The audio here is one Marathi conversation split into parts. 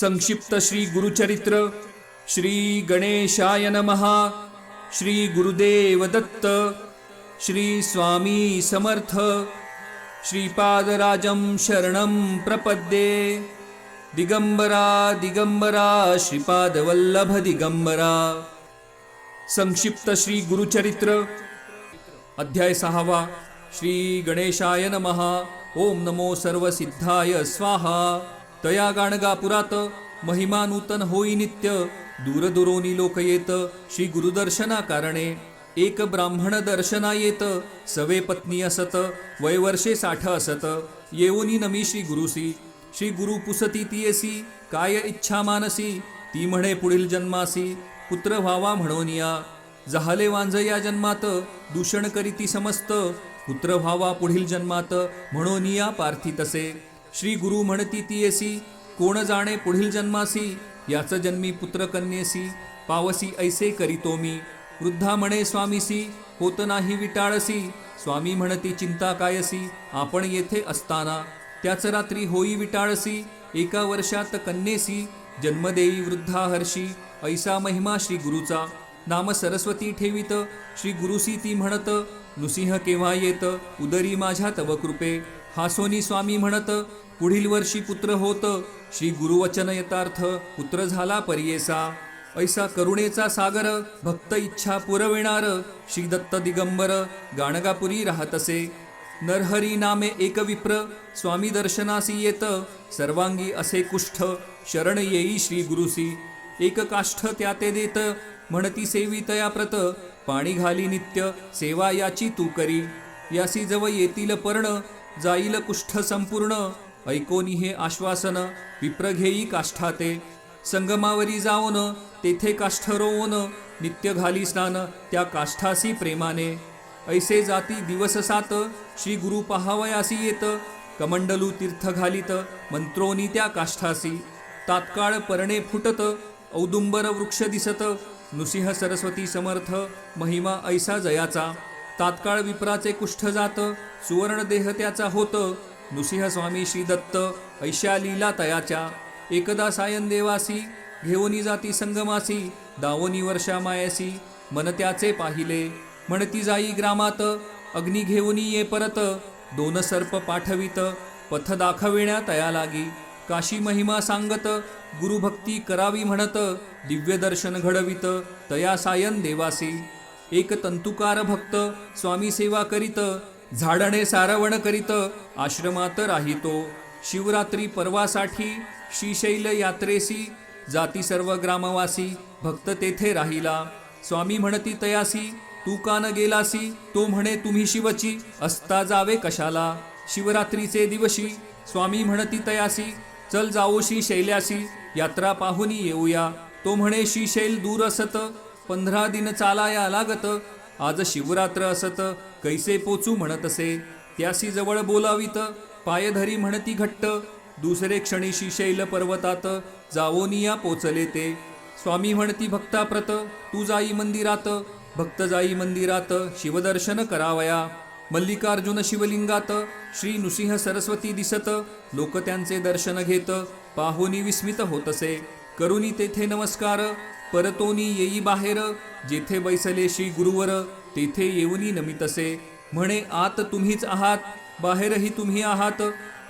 संक्षिप्त श्री गुरुचरित्र श्री गणेशाय नमहा श्री गुरुदेव दत्त श्री स्वामी समर्थ श्रीपादराजं शरणं प्रपद्ये दिगंबरा दिगंबरा श्रीपादवल्लभ दिगंबरा। संक्षिप्त श्री गुरुचरित्र अध्याय सहावा श्री गणेशाय नमहा ओम नमो सर्वसिद्धाय स्वाहा। तया गाणगापुरात महिमा नूतन होई नित्य दूरदुरोनी लोक येत श्री गुरुदर्शना कारणे एक ब्राह्मण दर्शना येत सवे पत्नी असत वयवर्षे साठ असत. येऊनी नमी श्री गुरुसी श्री गुरु पुसती तियसी काय इच्छा मानसी ती म्हणे पुढील जन्मासी पुत्र व्हावा म्हणोनिया जहाले वांज या जन्मात दूषण करीती समस्त पुत्र व्हावा पुढील जन्मात म्हणोनिया पार्थी तसे श्री गुरु म्हणती तियेसी कोण जाणे पुढील जन्मासी याच जन्मी पुत्र कन्येसी पावसी ऐसे करीतो मी. वृद्धा म्हणे स्वामीसी होत नाही विटाळसी. स्वामी म्हणती चिंता कायसी आपण येथे असताना. त्याच रात्री होई विटाळसी एका वर्षात कन्येसी जन्मदेई वृद्धा हर्षी ऐसा महिमा श्री गुरुचा. नाम सरस्वती ठेवित श्री गुरुसी ती म्हणत नृसिंह केव्हा येत? उदरी माझ्या तव कृपे. हासोनी स्वामी म्हणत पुढील वर्षी पुत्र होत श्री गुरुवचन यथार्थ पुत्र झाला परियेसा. ऐसा करुणेचा सागर भक्त इच्छा पुरविणार श्री दत्त दिगंबर गाणगापुरी राहतसे. नरहरी नामे एक विप्र स्वामी दर्शनासी येत सर्वांगी असे कुष्ठ शरण येई श्री गुरुसी. एक काष्ठ त्या ते देत म्हणती सेवी तया प्रत पाणी घाली नित्य सेवा याची तू करी. यासी जव येतील पर्ण जाईल कुष्ठ संपूर्ण. ऐकोनी हे आश्वासन विप्रघेई काष्ठाते. संगमावरी जाऊन तेथे काष्ठ रोवून नित्य घाली स्नान त्या काष्ठासी प्रेमाने. ऐसे जाती दिवस सात श्री गुरु पहावयासी येत. कमंडलू तीर्थ घालीत मंत्रोनी त्या काष्ठासी. तात्काळ परणे फुटत औदुंबर वृक्ष दिसत. नृसिंह सरस्वती समर्थ महिमा ऐसा जयाचा. तात्काळ विप्राचे कुष्ठ जात सुवर्ण देह त्याचा होत. नृसिंहस्वामी श्री दत्त ऐशा लीला तयाच्या. एकदा सायन देवासी घेऊनी जाती संगमासी दावोनी वर्षा मायासी मन त्याचे पाहिले. म्हणती जाई ग्रामात अग्नी घेऊनी ये परत. दोन सर्प पाठवित पथ दाखविण्या तया लागी. काशी महिमा सांगत गुरुभक्ती करावी म्हणत. दिव्य दर्शन घडवित तया सायन देवासी. एक तंतुकार भक्त स्वामी सेवा करीत झाडणे सारवण करीत आश्रमात राहितो. शिवरात्री पर्वासाठी श्रीशैल यात्रेसी जाती सर्व ग्रामवासी भक्त तेथे राहिला. स्वामी म्हणती तयासी तू का न गेलासी? तो म्हणे तुम्ही शिवची असता जावे कशाला? शिवरात्रीचे दिवशी स्वामी म्हणती तयासी चल जाओशी शैल्यासी यात्रा पाहुनी येऊया. तो म्हणे श्रीशैल दूर असत पंधरा दिन चालाया लागत. आज शिवरात्र असत. कैसे पोचू म्हणत असे. त्यासी जवळ बोलावीत. पायधरी म्हणती घट्ट. दुसरे क्षणी शिशैल पर्वतात. जावोनिया पोचले ते. स्वामी म्हणती भक्ताप्रत. तू जाई मंदिरात. भक्त जाई मंदिरात. शिवदर्शन करावया. मल्लिकार्जुन शिवलिंगात. श्री नृसिंह सरस्वती दिसत. लोक त्यांचे दर्शन घेत. पाहुनी विस्मित होतसे करुनी तेथे नमस्कार. परतोनी येई बाहेर जेथे बैसले श्री गुरुवर तेथे येऊनी नमितसे म्हणे आत तुम्हीच आहात बाहेरही तुम्ही आहात.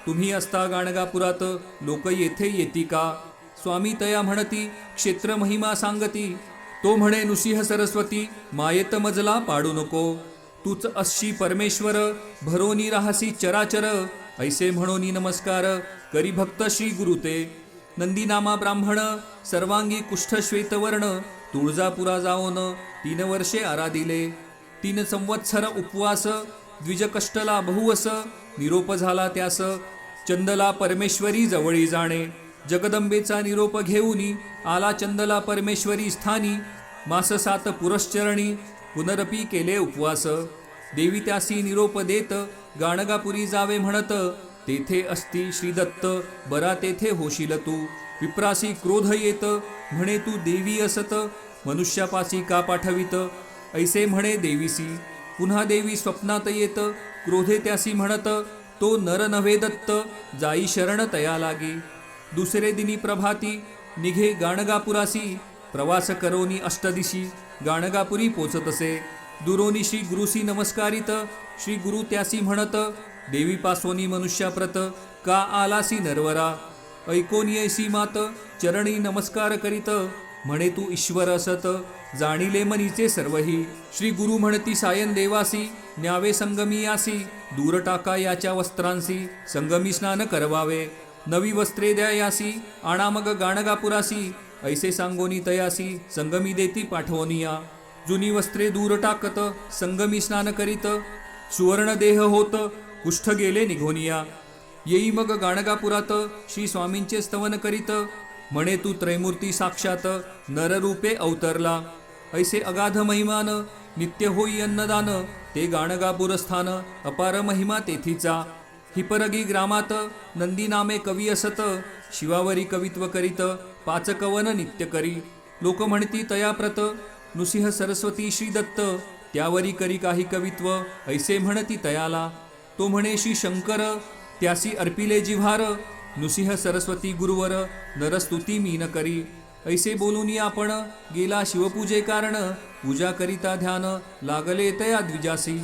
तुम्ही असता गाणगापुरात लोक येथे येती का? स्वामी तया म्हणती क्षेत्र महिमा सांगती. तो म्हणे नृसिंह सरस्वती मायेत मजला पाडू नको. तूच अशी परमेश्वर भरोनी राहसी चराचर. ऐसे म्हणोनी नमस्कार करी भक्त श्री गुरु ते. नंदीनामा ब्राह्मण सर्वांगी कुष्ठश्वेतवर्ण तुळजापुरा जाऊन तीन वर्षे आराधिले तीन संवत्सर उपवास द्विजकष्टला बहुवस निरोप झाला त्यास. चंदला परमेश्वरी जवळी जाणे. जगदंबेचा निरोप घेऊन आला चंदला परमेश्वरी स्थानी. माससात पुरश्चरणी पुनरपी केले उपवास. देवी त्यासी निरोप देत गाणगापुरी जावे म्हणत तेथे असती श्रीदत्त बरा तेथे होशील तू. विप्रासी क्रोध येत म्हणे तू देवी असत. मनुष्यापासी का पाठवित? ऐसे म्हणे देवीसी. पुन्हा देवी स्वप्नात येत क्रोधे त्यासी म्हणत तो नर नव्हे दत्त जाई शरण तया लागे. दुसरे दिनी प्रभाती निघे गाणगापुरासी प्रवास करोनी अष्टदिशी गाणगापुरी पोचत असे दुरोनी श्री गुरुसी नमस्कारित श्री गुरु त्यासी म्हणत देवी पासोनी मनुष्याप्रत का आलासी नरवरा? ऐकोनियसी मात चरणी नमस्कार करीत म्हणे तू ईश्वर असत. जाणिले मनीचे सर्वही श्री गुरु म्हणती सायन देवासी न्यावे संगमी यासी दूर टाका याच्या वस्त्रांसी संगमी स्नान करवावे. नवी वस्त्रे द्या यासी आणा मग गाणगापुरासी ऐसे सांगोनी तयासी संगमी देती पाठवनिया. जुनी वस्त्रे दूर टाकत संगमी स्नान करीत सुवर्ण देह होत कुष्ठ गेले निघोनिया. येई मग गाणगापुरात श्री स्वामींचे स्तवन करीत. म्हणे तू त्रैमूर्ती साक्षात नररूपे अवतरला. ऐसे अगाध महिमान नित्य होई अन्नदान. ते गाणगापूर स्थान अपार महिमा तेथीचा. हिपरगी ग्रामात नंदी नामे कवी असत. शिवावरी कवित्व करीत पाच कवन नित्य करी. लोक म्हणती तयाप्रत नृसिंह सरस्वती श्री दत्त त्यावरी करी काही कवित्व ऐसे म्हणती तयाला. तो म्हणे श्री शंकर त्यासी अर्पिले जिव्हार नुसिंह सरस्वती गुरुवर नरस्तुती मी न करी. ऐसे बोलूनी आपण गेला शिवपूजे कारण पूजा करिता ध्यान लागले तया द्विजासी.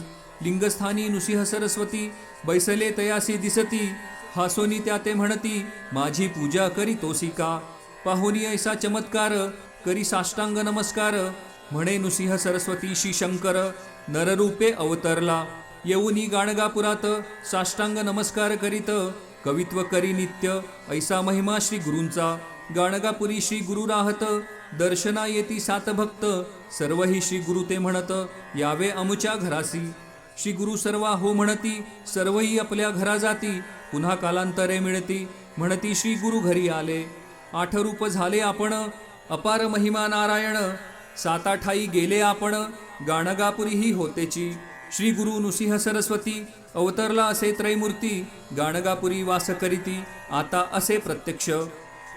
लिंगस्थानी नुसिंह सरस्वती बैसले तयासी दिसती. हासोनी त्या ते म्हणती माझी पूजा करी तोसिका पाहुनी ऐसा चमत्कार करी साष्टांग नमस्कार. म्हणे नुसिंह सरस्वती श्री शंकर नररूपे अवतरला. येऊनी गाणगापुरात साष्टांग नमस्कार करीत कवित्व करी नित्य ऐसा महिमा श्री गुरूंचा. गाणगापुरी श्री गुरु राहत दर्शना येती सात भक्त सर्वही श्री गुरु ते म्हणत यावे अमुच्या घरासी. श्री गुरु सर्वा हो म्हणती सर्वही आपल्या घरा जाती पुन्हा कालांतरे मिळती म्हणती श्री गुरु घरी आले. आठ रूप झाले आपण अपार महिमा नारायण साताठाई गेले आपण गाणगापुरी ही होतेची. श्री गुरु नृसिंह सरस्वती अवतरला असे त्रैमूर्ती गाणगापुरी वास करीती आता असे प्रत्यक्ष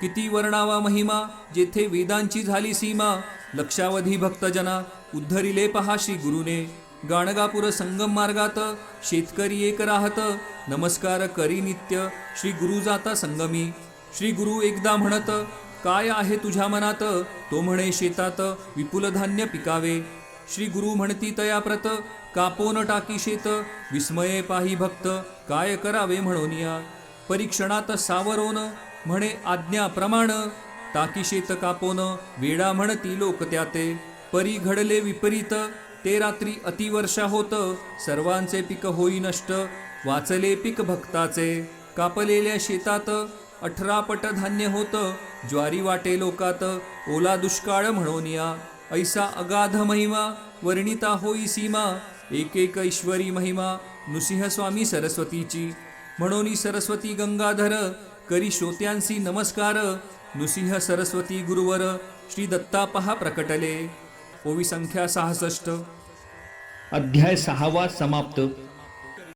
किती वर्णावा महिमा जेथे वेदांची झाली सीमा लक्षावधी भक्तजना उद्धरिले पहा श्री गुरुने गाणगापूर संगम मार्गात शेतकरी एक राहत नमस्कार करी नित्य श्री गुरु जाता संगमी श्री गुरु एकदा म्हणत काय आहे तुझ्या मनात तो म्हणे शेतात विपुल धान्य पिकावे श्री गुरु म्हणती तया प्रत कापोन टाकी शेत विस्मये पाही भक्त काय करावे म्हणूनिया परीक्षणात सावरोन म्हणे आज्ञा प्रमाण टाकी शेत कापोन वेडा म्हणती लोक त्याते. परी घडले विपरीत ते रात्री अतिवर्षा होत सर्वांचे पीक होई नष्ट वाचले पीक भक्ताचे. कापलेल्या शेतात अठरा पट धान्य होत ज्वारी वाटे लोकात ओला दुष्काळ म्हणून या. ऐसा अगाध महिमा वर्णिता होई सीमा एक एक ईश्वरी महिमा नृसिंह स्वामी सरस्वतीची. म्हणून सरस्वती गंगाधर करी श्रोत्यांसी नमस्कार नृसिंह सरस्वती गुरुवर श्री दत्ता पहा प्रकटले. ओवी संख्या सहासष्ट. अध्याय सहावा समाप्त.